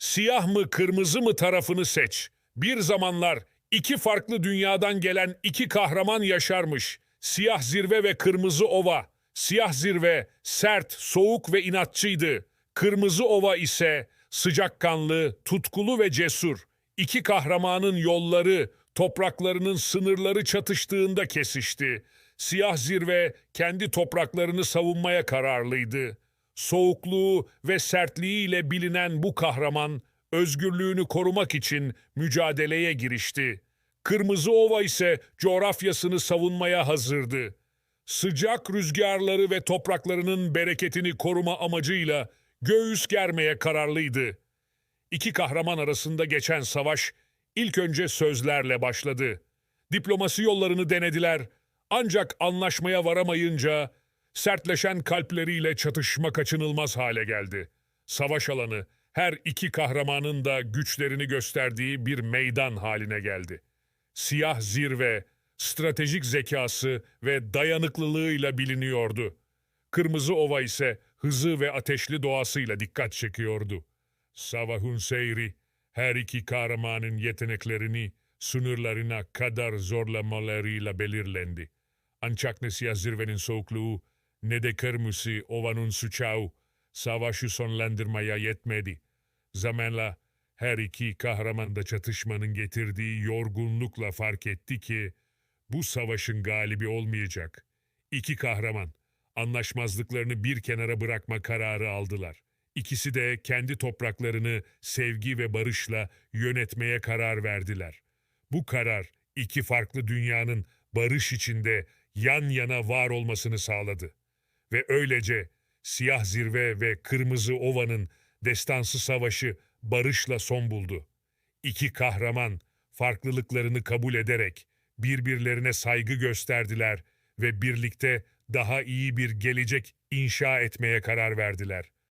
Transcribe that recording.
Siyah mı kırmızı mı tarafını seç. Bir zamanlar iki farklı dünyadan gelen iki kahraman yaşarmış. Siyah zirve ve kırmızı ova. Siyah zirve sert, soğuk ve inatçıydı. Kırmızı ova ise sıcakkanlı, tutkulu ve cesur. İki kahramanın yolları, topraklarının sınırları çatıştığında kesişti. Siyah zirve kendi topraklarını savunmaya kararlıydı. Soğukluğu ve sertliğiyle bilinen bu kahraman özgürlüğünü korumak için mücadeleye girişti. Kırmızı Ova ise coğrafyasını savunmaya hazırdı. Sıcak rüzgarları ve topraklarının bereketini koruma amacıyla göğüs germeye kararlıydı. İki kahraman arasında geçen savaş ilk önce sözlerle başladı. Diplomasi yollarını denediler ancak anlaşmaya varamayınca sertleşen kalpleriyle çatışma kaçınılmaz hale geldi. Savaş alanı her iki kahramanın da güçlerini gösterdiği bir meydan haline geldi. Siyah zirve, stratejik zekası ve dayanıklılığıyla biliniyordu. Kırmızı Ova ise hızı ve ateşli doğasıyla dikkat çekiyordu. Savahun seyri her iki kahramanın yeteneklerini sınırlarına kadar zorlamalarıyla belirlendi. Ancak ne siyah zirvenin soğukluğu ne de kırmızı ovanın sıcağı savaşı sonlandırmaya yetmedi. Zamanla her iki kahraman da çatışmanın getirdiği yorgunlukla fark etti ki bu savaşın galibi olmayacak. İki kahraman anlaşmazlıklarını bir kenara bırakma kararı aldılar. İkisi de kendi topraklarını sevgi ve barışla yönetmeye karar verdiler. Bu karar iki farklı dünyanın barış içinde yan yana var olmasını sağladı. Ve öylece Siyah Zirve ve Kırmızı Ova'nın destansı savaşı barışla son buldu. İki kahraman farklılıklarını kabul ederek birbirlerine saygı gösterdiler ve birlikte daha iyi bir gelecek inşa etmeye karar verdiler.